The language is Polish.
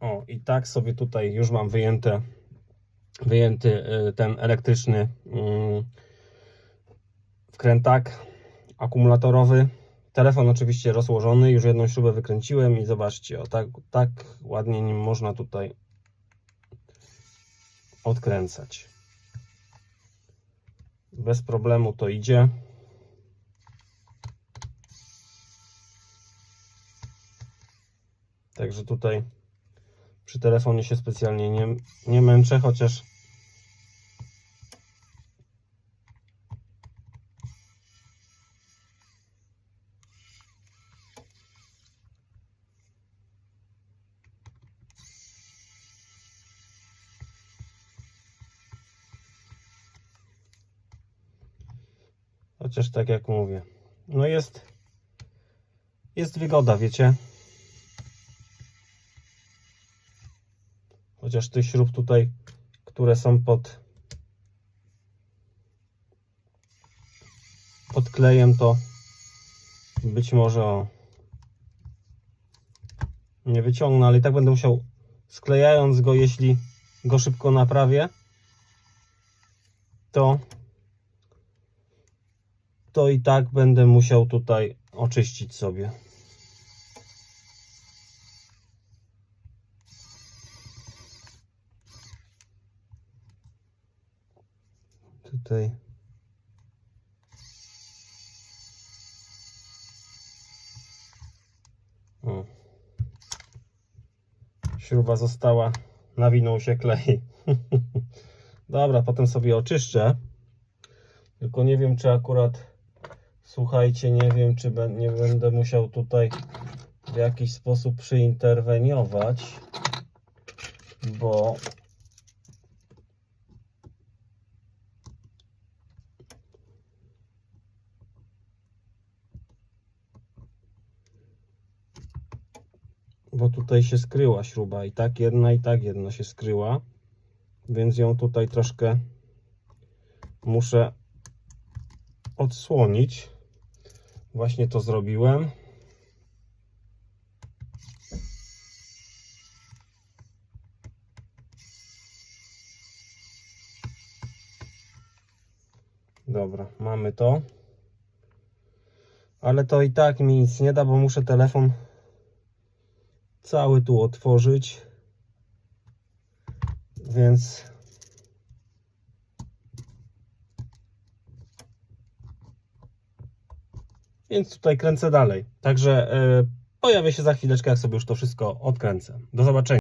O, i tak sobie tutaj już mam wyjęte, wyjęty y, ten elektryczny mm, wkrętak akumulatorowy. Telefon oczywiście rozłożony, już jedną śrubę wykręciłem i zobaczcie, o tak, tak ładnie nim można tutaj odkręcać. Bez problemu to idzie. Także tutaj przy telefonie się specjalnie nie, nie męczę, chociaż chociaż tak jak mówię, no jest jest wygoda, wiecie. Chociaż tych śrub tutaj, które są pod pod klejem, to być może o, nie wyciągnę, ale i tak będę musiał sklejając go, jeśli go szybko naprawię, to to i tak będę musiał tutaj oczyścić sobie. Tutaj. O. Śruba została, nawinął się klej. Dobra, potem sobie oczyszczę. Tylko nie wiem, czy akurat, słuchajcie, nie wiem, czy nie będę musiał tutaj w jakiś sposób przyinterweniować, bo bo tutaj się skryła śruba. I tak jedna i tak jedna się skryła. Więc ją tutaj troszkę muszę odsłonić. Właśnie to zrobiłem. Dobra mamy to. Ale to i tak mi nic nie da bo muszę telefon cały tu otworzyć. Więc więc tutaj kręcę dalej. Także yy, pojawię się za chwileczkę, jak sobie już to wszystko odkręcę. Do zobaczenia.